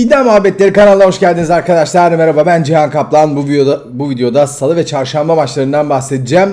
İddia Muhabbetleri kanalına hoş geldiniz arkadaşlar. Merhaba ben Cihan Kaplan. Bu videoda bu videoda salı ve çarşamba maçlarından bahsedeceğim.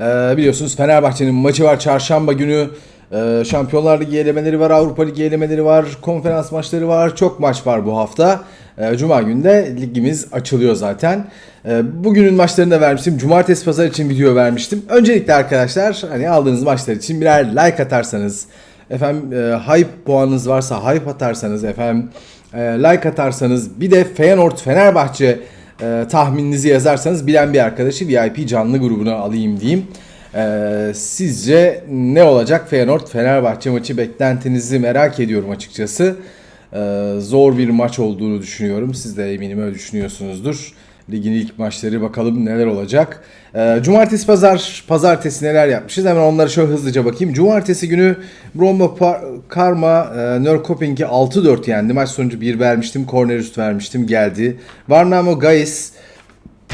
Ee, biliyorsunuz Fenerbahçe'nin maçı var çarşamba günü. Ee, Şampiyonlar Ligi elemeleri var, Avrupa Ligi elemeleri var, konferans maçları var. Çok maç var bu hafta. Ee, Cuma günü de ligimiz açılıyor zaten. Ee, bugünün maçlarını da vermiştim. Cumartesi pazar için video vermiştim. Öncelikle arkadaşlar hani aldığınız maçlar için birer like atarsanız efendim e, hype puanınız varsa hype atarsanız efendim e, like atarsanız bir de Feyenoord Fenerbahçe e, tahmininizi yazarsanız bilen bir arkadaşı VIP canlı grubuna alayım diyeyim. E, sizce ne olacak Feyenoord Fenerbahçe maçı beklentinizi merak ediyorum açıkçası. E, zor bir maç olduğunu düşünüyorum. Siz de eminim öyle düşünüyorsunuzdur. Ligin ilk maçları bakalım neler olacak. Ee, cumartesi pazar pazartesi neler yapmışız hemen onları şöyle hızlıca bakayım. Cumartesi günü Par- Karma e, Nörkoping'i 6-4 yendi. Maç sonucu 1 vermiştim. Korner üst vermiştim. Geldi. Varnamo Gais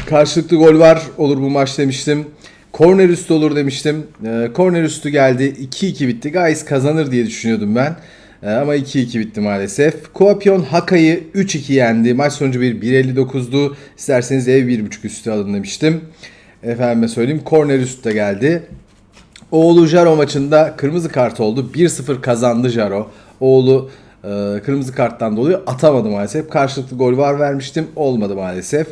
karşılıklı gol var olur bu maç demiştim. Korner üstü olur demiştim. Ee, korner üstü geldi. 2-2 bitti. Gais kazanır diye düşünüyordum ben. Ee, ama 2-2 bitti maalesef. Kuopyon Haka'yı 3-2 yendi. Maç sonucu bir 1.59'du. İsterseniz ev 1.5 üstü alın demiştim. Efendime söyleyeyim. Korner üstü de geldi. Oğlu Jaro maçında kırmızı kart oldu. 1-0 kazandı Jaro. Oğlu e, kırmızı karttan dolayı atamadı maalesef. Karşılıklı gol var vermiştim. Olmadı maalesef.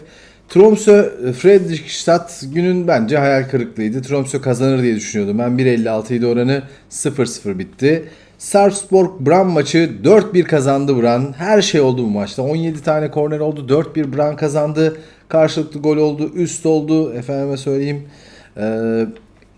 Tromsø Fredrikstad günün bence hayal kırıklığıydı. Tromsø kazanır diye düşünüyordum. Ben 1.56 idi oranı 0-0 bitti. Sarpsborg Bran maçı 4-1 kazandı Bran. Her şey oldu bu maçta. 17 tane korner oldu. 4-1 Bran kazandı. Karşılıklı gol oldu. Üst oldu. Efendime söyleyeyim. Ee,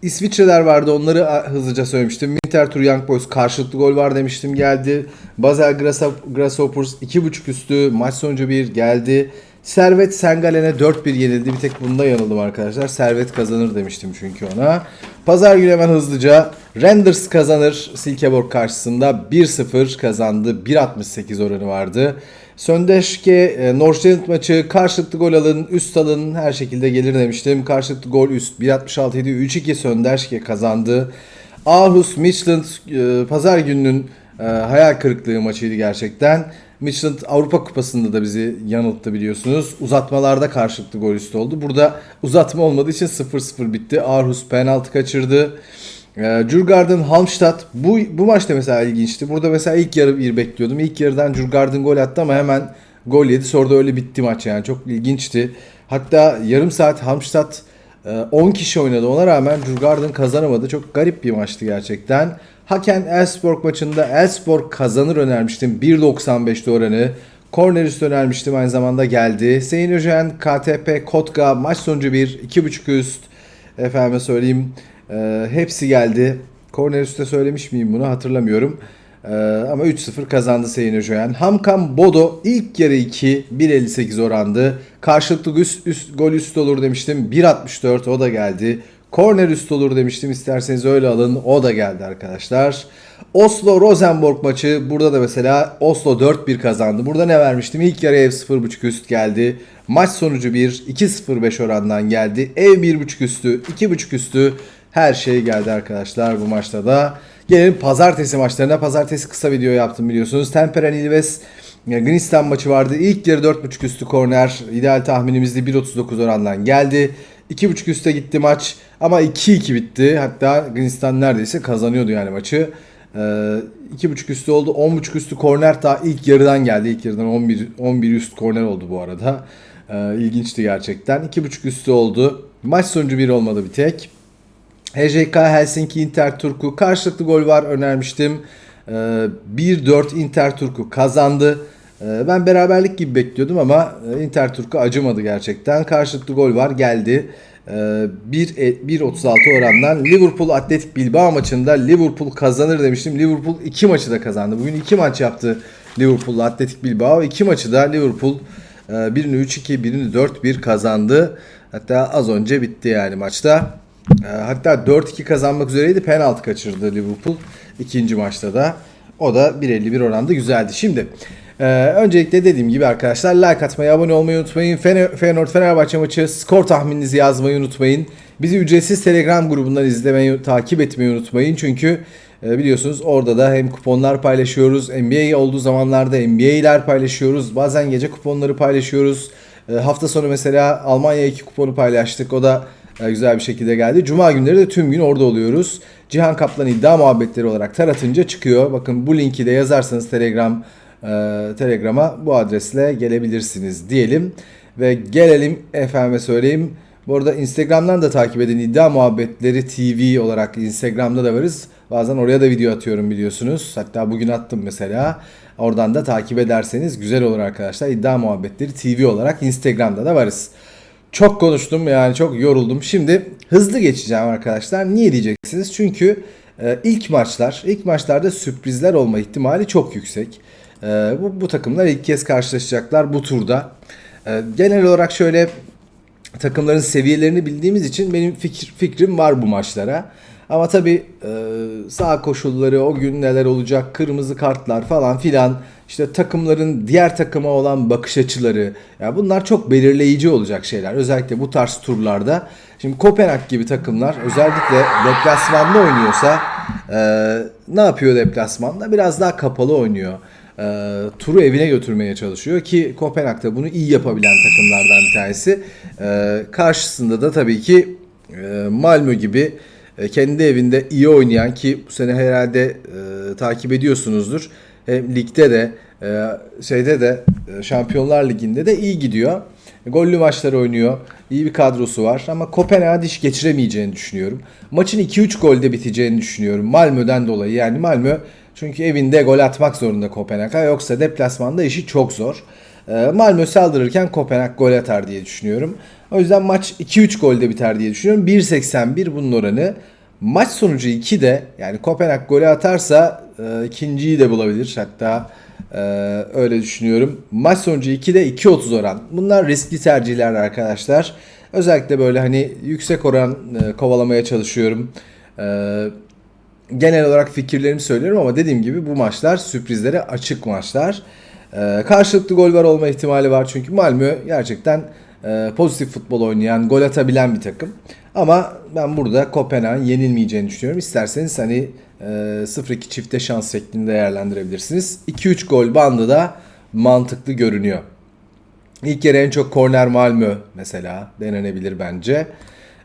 İsviçreler vardı onları hızlıca söylemiştim. Winterthur Young Boys karşılıklı gol var demiştim geldi. Basel Grasshop- Grasshoppers 2.5 üstü maç sonucu 1 geldi. Servet Sengalen'e 4-1 yenildi. Bir tek bunda yanıldım arkadaşlar. Servet kazanır demiştim çünkü ona. Pazar günü hemen hızlıca Renders kazanır Silkeborg karşısında 1-0 kazandı. 1.68 oranı vardı. Söndeşke e, Nordsjælland maçı karşılıklı gol alın, üst alın her şekilde gelir demiştim. Karşılıklı gol üst 1.66 idi. 3-2 Söndeşke kazandı. Aarhus Midtjylland e, pazar gününün e, hayal kırıklığı maçıydı gerçekten. Midtjylland Avrupa Kupası'nda da bizi yanılttı biliyorsunuz. Uzatmalarda karşılıklı gol üstü oldu. Burada uzatma olmadığı için 0-0 bitti. Aarhus penaltı kaçırdı. E, Djurgården Halmstad bu bu maçta mesela ilginçti. Burada mesela ilk yarı bir bekliyordum. İlk yarıdan Djurgården gol attı ama hemen gol yedi. Sonra da öyle bitti maç yani. Çok ilginçti. Hatta yarım saat Halmstad e, 10 kişi oynadı. Ona rağmen Djurgården kazanamadı. Çok garip bir maçtı gerçekten. Haken Elfsborg maçında Elfsborg kazanır önermiştim. 1.95'ti oranı. Korner üstü önermiştim aynı zamanda geldi. Sayın Öjen, KTP, Kotka maç sonucu 1, 2.5 üst. Efendime söyleyeyim. e, hepsi geldi. Korner üstte söylemiş miyim bunu hatırlamıyorum. E, ama 3-0 kazandı Sayın Öjen. Hamkam Bodo ilk yarı 2, 1.58 orandı. Karşılıklı üst, üst, gol üstü olur demiştim. 1.64 o da geldi. Korner üstü olur demiştim. İsterseniz öyle alın. O da geldi arkadaşlar. Oslo Rosenborg maçı. Burada da mesela Oslo 4-1 kazandı. Burada ne vermiştim? İlk yarı ev 0.5 üst geldi. Maç sonucu 1. 2-0-5 orandan geldi. Ev 1.5 üstü. 2.5 üstü. Her şey geldi arkadaşlar bu maçta da. Gelelim pazartesi maçlarına. Pazartesi kısa video yaptım biliyorsunuz. Temperen Ilves Gnistan maçı vardı. İlk yarı 4.5 üstü korner. İdeal tahminimizde 1.39 orandan geldi. 2.5 üste gitti maç ama 2-2 bitti. Hatta Gnistan neredeyse kazanıyordu yani maçı. Ee, 2.5 üstü oldu. 10.5 üstü korner daha ilk yarıdan geldi. İlk yarıdan 11 11 üst korner oldu bu arada. Ee, ilginçti gerçekten. 2.5 üstü oldu. Maç sonucu 1 olmadı bir tek. HJK Helsinki Inter Turku karşılıklı gol var önermiştim. Ee, 1-4 Inter Turku kazandı. Ee, ben beraberlik gibi bekliyordum ama e, Inter Turku acımadı gerçekten. Karşılıklı gol var geldi. Ee, 1 e, 1.36 orandan Liverpool Atletik Bilbao maçında Liverpool kazanır demiştim. Liverpool 2 maçı da kazandı. Bugün 2 maç yaptı Liverpool Atletik Bilbao. 2 maçı da Liverpool e, birini 3-2 birini 4-1 kazandı. Hatta az önce bitti yani maçta. Hatta 4-2 kazanmak üzereydi. Penaltı kaçırdı Liverpool ikinci maçta da. O da 1.51 oranda güzeldi. Şimdi e, öncelikle dediğim gibi arkadaşlar like atmayı, abone olmayı unutmayın. Fener, Feyenoord Fenerbahçe maçı skor tahmininizi yazmayı unutmayın. Bizi ücretsiz Telegram grubundan izlemeyi, takip etmeyi unutmayın. Çünkü E, biliyorsunuz orada da hem kuponlar paylaşıyoruz. NBA olduğu zamanlarda NBA'ler paylaşıyoruz. Bazen gece kuponları paylaşıyoruz. E, hafta sonu mesela Almanya 2 kuponu paylaştık. O da e, güzel bir şekilde geldi. Cuma günleri de tüm gün orada oluyoruz. Cihan Kaplan iddia muhabbetleri olarak taratınca çıkıyor. Bakın bu linki de yazarsanız Telegram e, Telegram'a bu adresle gelebilirsiniz diyelim. Ve gelelim efendime söyleyeyim. Bu arada Instagram'dan da takip edin. İddia Muhabbetleri TV olarak Instagram'da da varız. Bazen oraya da video atıyorum biliyorsunuz. Hatta bugün attım mesela. Oradan da takip ederseniz güzel olur arkadaşlar. İddia Muhabbetleri TV olarak Instagram'da da varız. Çok konuştum yani çok yoruldum. Şimdi hızlı geçeceğim arkadaşlar. Niye diyeceksiniz? Çünkü e, ilk maçlar, ilk maçlarda sürprizler olma ihtimali çok yüksek. E, bu, bu takımlar ilk kez karşılaşacaklar bu turda. E, genel olarak şöyle takımların seviyelerini bildiğimiz için benim fikir, fikrim var bu maçlara. Ama tabii e, sağ koşulları, o gün neler olacak, kırmızı kartlar falan filan, işte takımların diğer takıma olan bakış açıları, ya bunlar çok belirleyici olacak şeyler. Özellikle bu tarz turlarda. Şimdi Kopenhag gibi takımlar özellikle deplasmanda oynuyorsa e, ne yapıyor deplasmanda? Biraz daha kapalı oynuyor. E, turu evine götürmeye çalışıyor ki Kopenhag'da bunu iyi yapabilen takımlardan bir tanesi. E, karşısında da tabii ki e, Malmö gibi e, kendi evinde iyi oynayan ki bu sene herhalde e, takip ediyorsunuzdur. Hem ligde de e, şeyde de e, Şampiyonlar Ligi'nde de iyi gidiyor. Gollü maçlar oynuyor. İyi bir kadrosu var ama Kopenhag'a diş geçiremeyeceğini düşünüyorum. Maçın 2-3 golde biteceğini düşünüyorum. Malmö'den dolayı. Yani Malmö çünkü evinde gol atmak zorunda Kopenhag'a yoksa deplasmanda işi çok zor. E, Malmö saldırırken Kopenhag gol atar diye düşünüyorum. O yüzden maç 2-3 golde biter diye düşünüyorum. 1.81 bunun oranı. Maç sonucu 2 de yani Kopenhag golü atarsa e, ikinciyi de bulabilir. Hatta e, öyle düşünüyorum. Maç sonucu 2 de 2.30 oran. Bunlar riskli tercihler arkadaşlar. Özellikle böyle hani yüksek oran e, kovalamaya çalışıyorum. E, genel olarak fikirlerimi söylüyorum ama dediğim gibi bu maçlar sürprizlere açık maçlar. E, karşılıklı gol var olma ihtimali var çünkü Malmö gerçekten e, pozitif futbol oynayan, gol atabilen bir takım. Ama ben burada Kopenhag'ın yenilmeyeceğini düşünüyorum. İsterseniz hani e, 0-2 çifte şans şeklinde değerlendirebilirsiniz. 2-3 gol bandı da mantıklı görünüyor. İlk yarı en çok korner Malmö mesela denenebilir bence.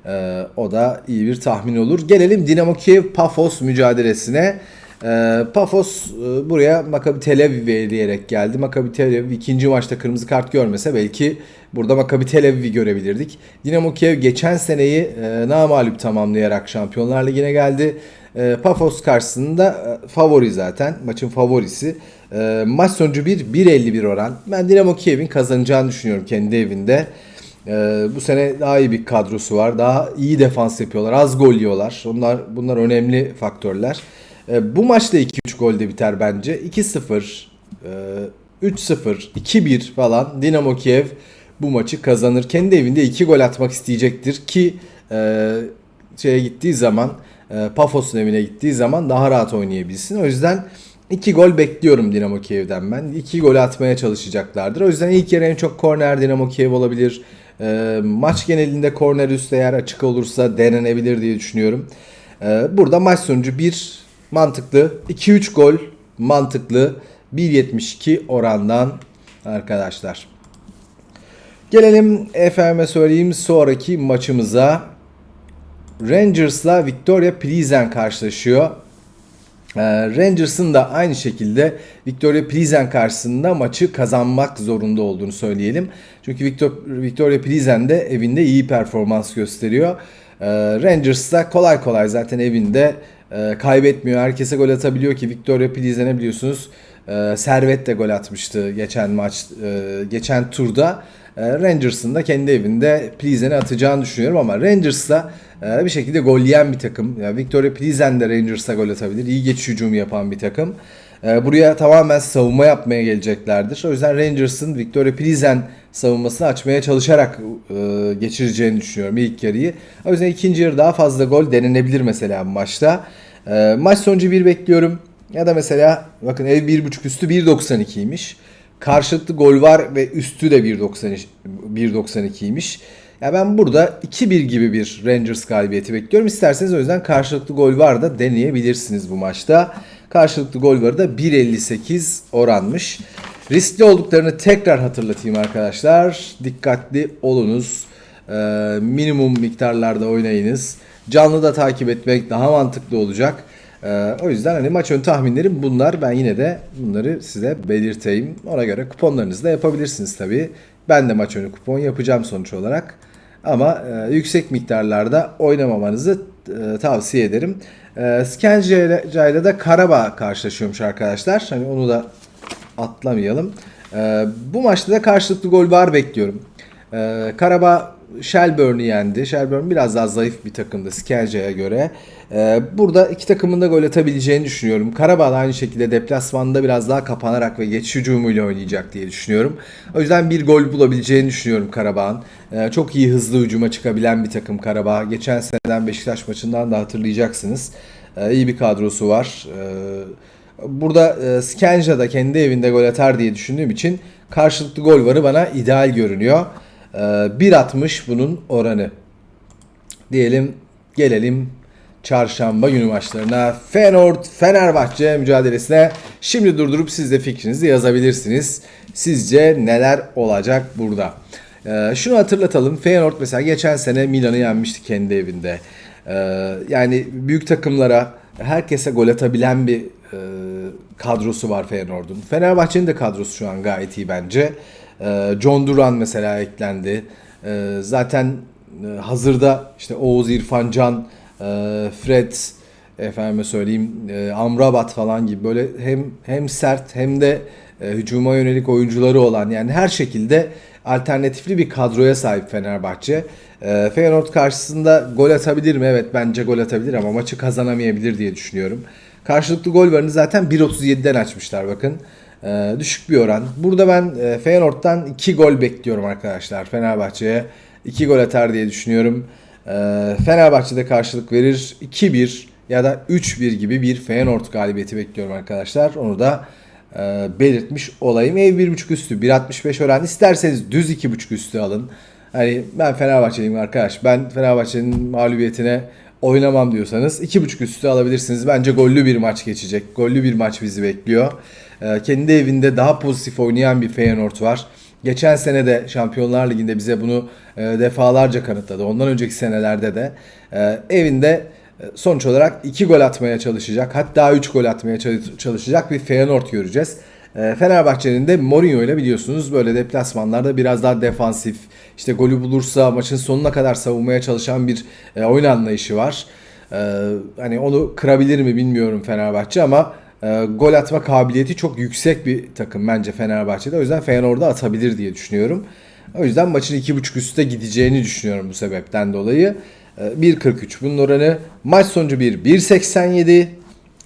Ee, o da iyi bir tahmin olur. Gelelim Dinamo Kiev Pafos mücadelesine. Ee, Pafos e, buraya Maccabi Tel Aviv'e eleyerek geldi. Maccabi Tel Aviv ikinci maçta kırmızı kart görmese belki burada Maccabi Tel Aviv'i görebilirdik. Dinamo Kiev geçen seneyi e, namalup tamamlayarak Şampiyonlar Ligi'ne geldi. E, Pafos karşısında e, favori zaten. Maçın favorisi. E, maç sonucu 1 1.51 oran. Ben Dinamo Kiev'in kazanacağını düşünüyorum kendi evinde. Ee, bu sene daha iyi bir kadrosu var. Daha iyi defans yapıyorlar. Az gol yiyorlar. Onlar bunlar önemli faktörler. Ee, bu maçta 2-3 golde biter bence. 2-0, e, 3-0, 2-1 falan Dinamo Kiev bu maçı kazanır. Kendi evinde 2 gol atmak isteyecektir ki e, şeye gittiği zaman e, Pafos'un evine gittiği zaman daha rahat oynayabilsin. O yüzden 2 gol bekliyorum Dinamo Kiev'den ben. 2 gol atmaya çalışacaklardır. O yüzden ilk yarı en çok korner Dinamo Kiev olabilir. E, maç genelinde korner üstü eğer açık olursa denenebilir diye düşünüyorum. E, burada maç sonucu 1 mantıklı. 2-3 gol mantıklı. 1.72 orandan arkadaşlar. Gelelim efendime söyleyeyim sonraki maçımıza. Rangers'la Victoria Plizen karşılaşıyor. Ee, Rangers'ın da aynı şekilde Victoria Plizen karşısında maçı kazanmak zorunda olduğunu söyleyelim. Çünkü Victor, Victoria Plizen de evinde iyi performans gösteriyor. Ee, Rangers da kolay kolay zaten evinde e, kaybetmiyor. Herkese gol atabiliyor ki Victoria Plizen'e biliyorsunuz e, Servet de gol atmıştı geçen maç, e, geçen turda. E, Rangers'ın da kendi evinde Plizen'e atacağını düşünüyorum ama Rangers da e, bir şekilde gol yiyen bir takım. Yani Victoria Plizen de Rangers'a gol atabilir. İyi geçiş hücumu yapan bir takım. E, buraya tamamen savunma yapmaya geleceklerdir. O yüzden Rangers'ın Victoria Plizen savunmasını açmaya çalışarak e, geçireceğini düşünüyorum ilk yarıyı. O yüzden ikinci yarı daha fazla gol denenebilir mesela bu maçta. Maç sonucu bir bekliyorum. Ya da mesela bakın ev 1.5 üstü 1.92'ymiş. Karşılıklı gol var ve üstü de 1.92'ymiş. Ya ben burada 2-1 gibi bir Rangers galibiyeti bekliyorum. İsterseniz o yüzden karşılıklı gol var da deneyebilirsiniz bu maçta. Karşılıklı gol varı da 1.58 oranmış. Riskli olduklarını tekrar hatırlatayım arkadaşlar. Dikkatli olunuz. Ee, minimum miktarlarda oynayınız. Canlı da takip etmek daha mantıklı olacak. Ee, o yüzden hani maç ön tahminlerim bunlar. Ben yine de bunları size belirteyim. Ona göre kuponlarınızı da yapabilirsiniz tabii. Ben de maç önü kupon yapacağım sonuç olarak. Ama e, yüksek miktarlarda oynamamanızı e, tavsiye ederim. E, Skenca ile de Karabağ karşılaşıyormuş arkadaşlar. Hani onu da atlamayalım. E, bu maçta da karşılıklı gol var bekliyorum. E, Karabağ Shelbourne'u yendi. Shelbourne biraz daha zayıf bir takımdı Skelce'ye göre. Ee, burada iki takımın da gol atabileceğini düşünüyorum. Karabağ da aynı şekilde deplasmanda biraz daha kapanarak ve geçiş hücumuyla oynayacak diye düşünüyorum. O yüzden bir gol bulabileceğini düşünüyorum Karabağ'ın. Ee, çok iyi hızlı hücuma çıkabilen bir takım Karabağ. Geçen seneden Beşiktaş maçından da hatırlayacaksınız. Ee, iyi bir kadrosu var. Ee, burada e, da kendi evinde gol atar diye düşündüğüm için karşılıklı gol varı bana ideal görünüyor. Ee, 1.60 bunun oranı. Diyelim gelelim çarşamba günü maçlarına. Feyenoord Fenerbahçe mücadelesine şimdi durdurup siz de fikrinizi yazabilirsiniz. Sizce neler olacak burada? Ee, şunu hatırlatalım. Feyenoord mesela geçen sene Milan'ı yenmişti kendi evinde. Ee, yani büyük takımlara herkese gol atabilen bir e, kadrosu var Feyenoord'un. Fenerbahçe'nin de kadrosu şu an gayet iyi bence. Ee, John Duran mesela eklendi. Ee, zaten e, hazırda işte Oğuz İrfan Can, e, Fred, efendime söyleyeyim e, Amrabat falan gibi böyle hem hem sert hem de hücuma yönelik oyuncuları olan yani her şekilde alternatifli bir kadroya sahip Fenerbahçe. E, Feyenoord karşısında gol atabilir mi? Evet bence gol atabilir ama maçı kazanamayabilir diye düşünüyorum. Karşılıklı gol varını zaten 1.37'den açmışlar bakın. E, düşük bir oran. Burada ben e, Feyenoord'dan 2 gol bekliyorum arkadaşlar. Fenerbahçe'ye 2 gol atar diye düşünüyorum. E, Fenerbahçe'de karşılık verir 2-1 ya da 3-1 gibi bir Feyenoord galibiyeti bekliyorum arkadaşlar. Onu da e, belirtmiş olayım. Ev 1.5 üstü 1.65 oran. İsterseniz düz 2.5 üstü alın. Hani ben Fenerbahçeliyim arkadaş. Ben Fenerbahçe'nin mağlubiyetine oynamam diyorsanız 2.5 üstü alabilirsiniz. Bence gollü bir maç geçecek. Gollü bir maç bizi bekliyor. Ee, kendi evinde daha pozitif oynayan bir Feyenoord var. Geçen sene de Şampiyonlar Ligi'nde bize bunu e, defalarca kanıtladı. Ondan önceki senelerde de e, evinde e, sonuç olarak 2 gol atmaya çalışacak. Hatta 3 gol atmaya çalışacak bir Feyenoord göreceğiz. Fenerbahçe'nin de Mourinho ile biliyorsunuz böyle deplasmanlarda biraz daha defansif, işte golü bulursa maçın sonuna kadar savunmaya çalışan bir oyun anlayışı var. Hani onu kırabilir mi bilmiyorum Fenerbahçe ama e, gol atma kabiliyeti çok yüksek bir takım bence Fenerbahçe'de. O yüzden Feyenoord'a atabilir diye düşünüyorum. O yüzden maçın 2.5 üstte gideceğini düşünüyorum bu sebepten dolayı. E, 1.43 bunun oranı. Maç sonucu 1. 1.87.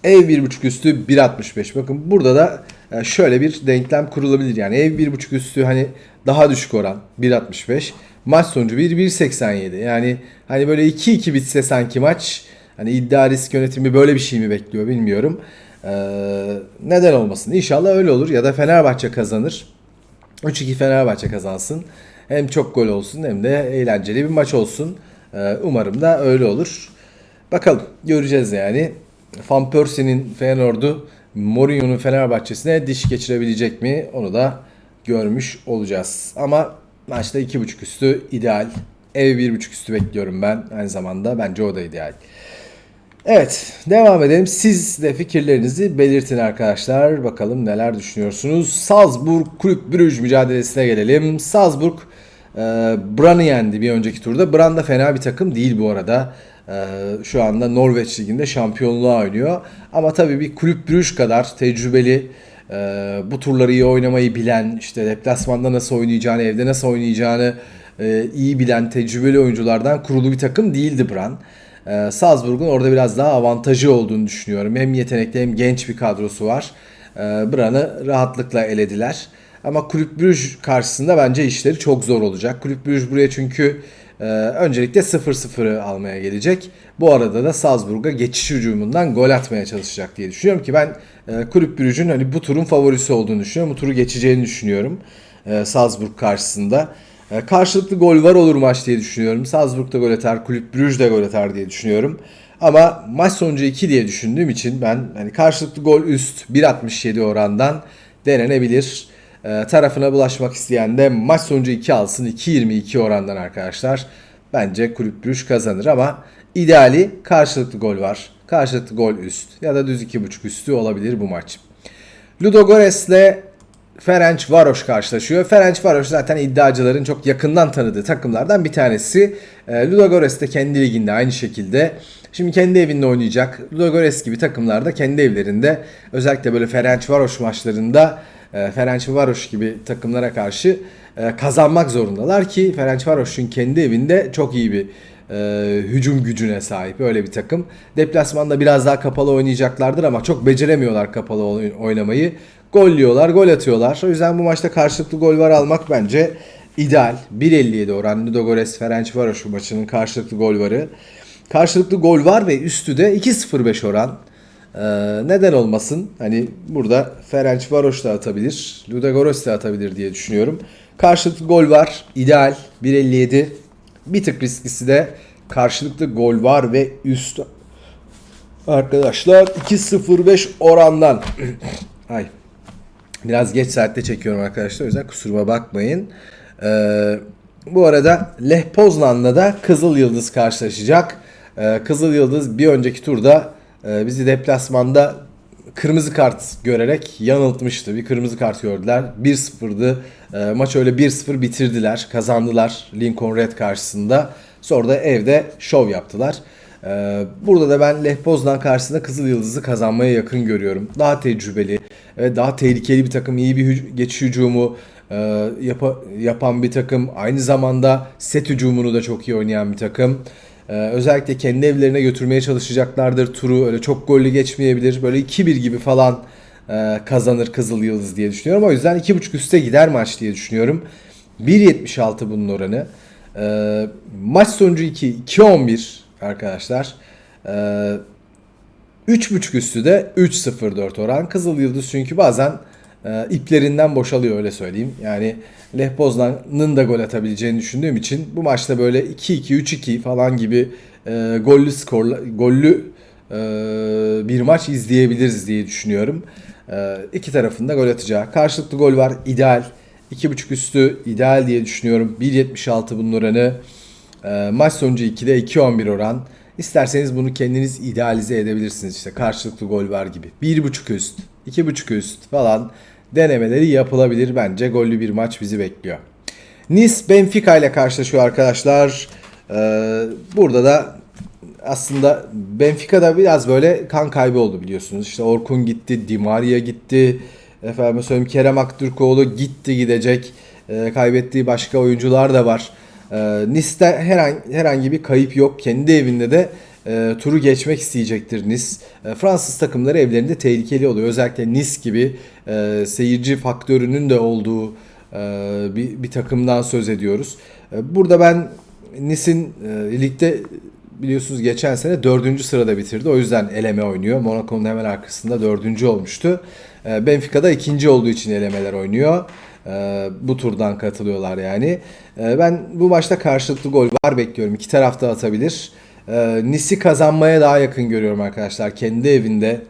Ev 1.5 üstü 1.65. Bakın burada da e, şöyle bir denklem kurulabilir. Yani ev 1.5 üstü hani daha düşük oran 1.65. Maç sonucu 1 1.87. Yani hani böyle 2-2 bitse sanki maç hani iddia risk yönetimi böyle bir şey mi bekliyor bilmiyorum. Ee, neden olmasın? İnşallah öyle olur ya da Fenerbahçe kazanır. 3-2 Fenerbahçe kazansın. Hem çok gol olsun hem de eğlenceli bir maç olsun. Ee, umarım da öyle olur. Bakalım göreceğiz yani. Van Persie'nin Feyenoord'u Mourinho'nun Fenerbahçe'sine diş geçirebilecek mi? Onu da görmüş olacağız. Ama maçta 2.5 üstü ideal. Ev 1.5 üstü bekliyorum ben aynı zamanda. Bence o da ideal. Evet devam edelim. Siz de fikirlerinizi belirtin arkadaşlar. Bakalım neler düşünüyorsunuz. Salzburg Kulüp Brüj mücadelesine gelelim. Salzburg e, Brann'ı yendi bir önceki turda. Brann da fena bir takım değil bu arada. E, şu anda Norveç Ligi'nde şampiyonluğa oynuyor. Ama tabii bir Kulüp Brüj kadar tecrübeli, e, bu turları iyi oynamayı bilen, işte deplasmanda nasıl oynayacağını, evde nasıl oynayacağını e, iyi bilen tecrübeli oyunculardan kurulu bir takım değildi Brann. Ee, Salzburg'un orada biraz daha avantajı olduğunu düşünüyorum. Hem yetenekli hem genç bir kadrosu var. Ee, Bran'ı rahatlıkla elediler. Ama Kulüp Brüj karşısında bence işleri çok zor olacak. Kulüp Brüj buraya çünkü e, öncelikle 0-0'ı almaya gelecek. Bu arada da Salzburg'a geçiş hücumundan gol atmaya çalışacak diye düşünüyorum ki ben e, Kulüp Brüj'ün hani bu turun favorisi olduğunu düşünüyorum. Bu turu geçeceğini düşünüyorum. E, Salzburg karşısında. E, karşılıklı gol var olur maç diye düşünüyorum. Salzburg'da gol atar, Kulüp Brugge'de gol atar diye düşünüyorum. Ama maç sonucu 2 diye düşündüğüm için ben hani karşılıklı gol üst 1.67 orandan denenebilir. E, tarafına bulaşmak isteyen de maç sonucu 2 alsın 2.22 orandan arkadaşlar. Bence Kulüp Brugge kazanır ama ideali karşılıklı gol var. Karşılıklı gol üst ya da düz 2.5 üstü olabilir bu maç. Ludogorets ile Ferenc Varoş karşılaşıyor. Ferenc Varoş zaten iddiacıların çok yakından tanıdığı takımlardan bir tanesi. E, Ludogorets de kendi liginde aynı şekilde. Şimdi kendi evinde oynayacak. Ludogorets gibi takımlarda kendi evlerinde özellikle böyle Ferenc Varoş maçlarında e, Ferenc Varoş gibi takımlara karşı e, kazanmak zorundalar ki Ferenc Varoş'un kendi evinde çok iyi bir e, hücum gücüne sahip öyle bir takım. Deplasmanda biraz daha kapalı oynayacaklardır ama çok beceremiyorlar kapalı oy- oynamayı. Gol yiyorlar, gol atıyorlar. O yüzden bu maçta karşılıklı gol var almak bence ideal. 1.57 oran Ludogorets Ferenc Varoş maçının karşılıklı gol varı. Karşılıklı gol var ve üstü de 2.05 oran. Ee, neden olmasın? Hani burada Ferenc Varoş da atabilir, Ludogorets de atabilir diye düşünüyorum. Karşılıklı gol var, ideal 1.57. Bir tık risklisi de karşılıklı gol var ve üst arkadaşlar 2.05 orandan. Ay. Biraz geç saatte çekiyorum arkadaşlar. O yüzden kusuruma bakmayın. Ee, bu arada Leh Poznan'la da Kızıl Yıldız karşılaşacak. Ee, Kızıl Yıldız bir önceki turda e, bizi deplasmanda kırmızı kart görerek yanıltmıştı. Bir kırmızı kart gördüler. 1-0'dı. E, maç öyle 1-0 bitirdiler. Kazandılar Lincoln Red karşısında. Sonra da evde şov yaptılar. E, burada da ben Lech Poznan karşısında Kızıl Yıldız'ı kazanmaya yakın görüyorum. Daha tecrübeli ve daha tehlikeli bir takım. iyi bir hüc- geçiş hücumu e, yapa- yapan bir takım. Aynı zamanda set hücumunu da çok iyi oynayan bir takım. Ee, özellikle kendi evlerine götürmeye çalışacaklardır turu. Öyle çok gollü geçmeyebilir. Böyle 2-1 gibi falan e, kazanır Kızıl Yıldız diye düşünüyorum. O yüzden 2.5 üste gider maç diye düşünüyorum. 1.76 bunun oranı. Ee, maç sonucu 2. 2-11 arkadaşlar. Ee, 3.5 üstü de 3.04 oran. Kızıl Yıldız çünkü bazen e, iplerinden boşalıyor öyle söyleyeyim. Yani Lech Poznan'ın da gol atabileceğini düşündüğüm için bu maçta böyle 2-2, 3-2 falan gibi e, gollü skorla, gollü e, bir maç izleyebiliriz diye düşünüyorum. E, iki tarafında gol atacağı. Karşılıklı gol var ideal. 2.5 üstü ideal diye düşünüyorum. 1.76 bunun oranı. E, maç sonucu 2'de 2.11 oran. İsterseniz bunu kendiniz idealize edebilirsiniz işte karşılıklı gol var gibi. 1.5 üst, 2.5 üst falan denemeleri yapılabilir bence. Gollü bir maç bizi bekliyor. Nice Benfica ile karşılaşıyor arkadaşlar. Ee, burada da aslında Benfica'da biraz böyle kan kaybı oldu biliyorsunuz. İşte Orkun gitti, Di Maria gitti. Efendim söyleyeyim Kerem Aktürkoğlu gitti gidecek. Ee, kaybettiği başka oyuncular da var. Ee, Nice'de herhangi, herhangi bir kayıp yok. Kendi evinde de e, turu geçmek isteyecektir Nice. E, Fransız takımları evlerinde tehlikeli oluyor. Özellikle Nice gibi e, seyirci faktörünün de olduğu e, bir, bir takımdan söz ediyoruz. E, burada ben Nice'in e, ligde biliyorsunuz geçen sene dördüncü sırada bitirdi. O yüzden eleme oynuyor. Monaco'nun hemen arkasında dördüncü olmuştu. E, Benfica'da ikinci olduğu için elemeler oynuyor. E, bu turdan katılıyorlar yani. E, ben bu maçta karşılıklı gol var bekliyorum. İki taraf da atabilir. E, Nice'i kazanmaya daha yakın görüyorum arkadaşlar. Kendi evinde.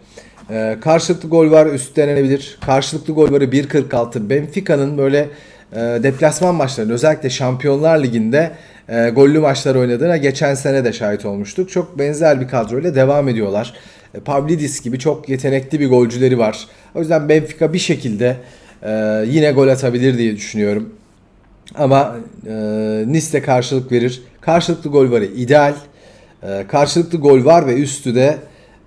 E, karşılıklı gol var üst denenebilir. Karşılıklı gol varı 1.46. Benfica'nın böyle e, deplasman maçlarında özellikle Şampiyonlar Ligi'nde e, gollü maçlar oynadığına geçen sene de şahit olmuştuk. Çok benzer bir kadroyla devam ediyorlar. E, Pavlidis gibi çok yetenekli bir golcüleri var. O yüzden Benfica bir şekilde e, yine gol atabilir diye düşünüyorum. Ama e, Nice de karşılık verir. Karşılıklı gol varı ideal. E, karşılıklı gol var ve üstü de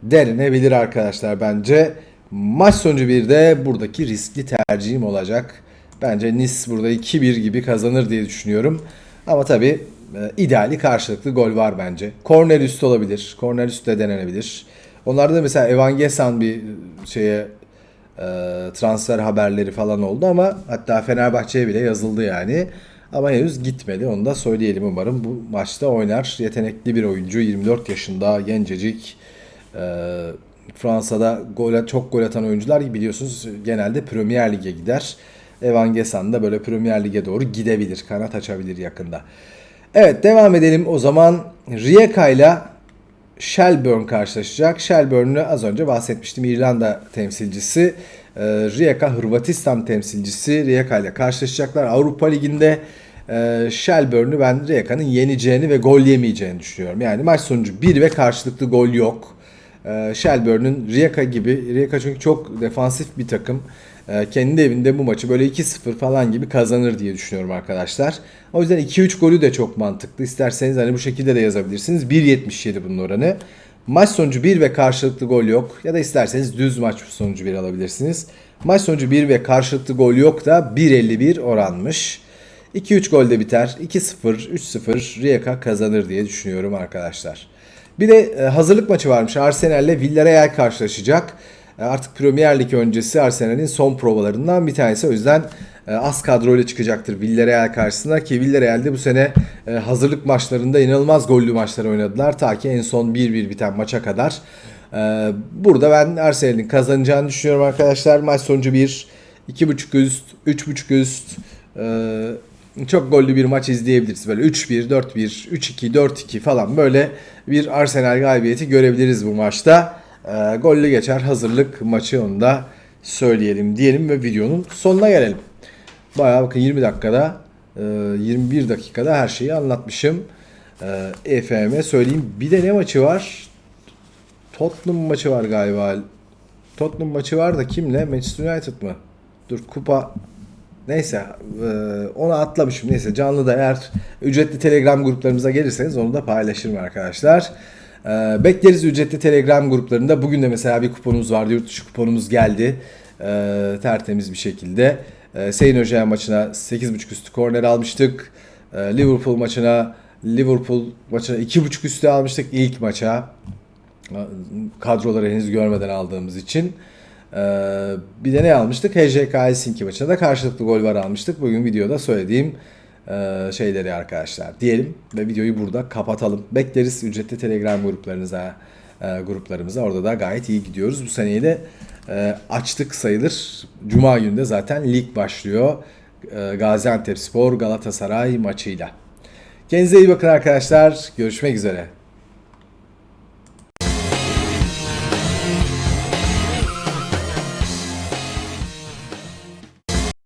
denenebilir arkadaşlar bence. Maç sonucu bir de buradaki riskli tercihim olacak. Bence Nice burada 2-1 gibi kazanır diye düşünüyorum. Ama tabi ideali karşılıklı gol var bence. Korner üstü olabilir. Korner üstü de denenebilir. Onlarda da mesela Evan bir şeye e, transfer haberleri falan oldu ama hatta Fenerbahçe'ye bile yazıldı yani. Ama henüz gitmedi. Onu da söyleyelim umarım. Bu maçta oynar. Yetenekli bir oyuncu. 24 yaşında. Gencecik. E, Fransa'da gol, çok gol atan oyuncular biliyorsunuz genelde Premier Lig'e gider. Evan Gesan da böyle Premier Lig'e doğru gidebilir. Kanat açabilir yakında. Evet devam edelim o zaman. Rijeka ile Shelburne karşılaşacak. Shelburne'ü az önce bahsetmiştim. İrlanda temsilcisi. Ee, Rijeka Hırvatistan temsilcisi Rijeka ile karşılaşacaklar. Avrupa Ligi'nde e, Shelburne'ü ben Rijeka'nın yeneceğini ve gol yemeyeceğini düşünüyorum. Yani maç sonucu 1 ve karşılıklı gol yok. Ee, Shelburne'ün Rijeka gibi, Rijeka çünkü çok defansif bir takım. Ee, kendi evinde bu maçı böyle 2-0 falan gibi kazanır diye düşünüyorum arkadaşlar. O yüzden 2-3 golü de çok mantıklı. İsterseniz hani bu şekilde de yazabilirsiniz. 1.77 bunun oranı. Maç sonucu 1 ve karşılıklı gol yok. Ya da isterseniz düz maç sonucu 1 alabilirsiniz. Maç sonucu 1 ve karşılıklı gol yok da 1.51 oranmış. 2-3 golde biter. 2-0, 3-0 Rijeka kazanır diye düşünüyorum arkadaşlar. Bir de e, hazırlık maçı varmış. Arsenal ile Villarreal karşılaşacak. E, Artık Premier Lig öncesi Arsenal'in son provalarından bir tanesi. O yüzden e, az kadroyla çıkacaktır Villarreal karşısına ki Villarreal'de bu sene e, hazırlık maçlarında inanılmaz gollü maçlar oynadılar. Ta ki en son 1-1 biten maça kadar. Burada ben Arsenal'in kazanacağını düşünüyorum arkadaşlar. Maç sonucu 1, 2.5 üst, 3.5 üst. çok gollü bir maç izleyebiliriz. Böyle 3-1, 4-1, 3-2, 4-2 falan böyle bir Arsenal galibiyeti görebiliriz bu maçta. Ee, gollü geçer hazırlık maçı onu da söyleyelim diyelim ve videonun sonuna gelelim. Bayağı bakın 20 dakikada, e, 21 dakikada her şeyi anlatmışım. Ee, EFM'e söyleyeyim. Bir de ne maçı var? Tottenham maçı var galiba. Tottenham maçı var da kimle? Manchester United mı? Dur kupa Neyse e, onu atlamışım. Neyse canlı da eğer ücretli telegram gruplarımıza gelirseniz onu da paylaşırım arkadaşlar. E, bekleriz ücretli telegram gruplarında. Bugün de mesela bir kuponumuz vardı. Yurt dışı kuponumuz geldi. E, tertemiz bir şekilde. E, Sayın Hoca maçına 8.5 üstü korner almıştık. E, Liverpool maçına Liverpool maçına 2.5 üstü almıştık ilk maça. Kadroları henüz görmeden aldığımız için. Ee, bir de ne almıştık? HJK Helsinki maçında da karşılıklı gol var almıştık. Bugün videoda söylediğim e, şeyleri arkadaşlar diyelim ve videoyu burada kapatalım. Bekleriz ücretli Telegram gruplarınıza, e, gruplarımıza. Orada da gayet iyi gidiyoruz. Bu seneyi de e, açtık sayılır. Cuma günü de zaten lig başlıyor. E, Gaziantep Spor Galatasaray maçıyla. Kendinize iyi bakın arkadaşlar. Görüşmek üzere.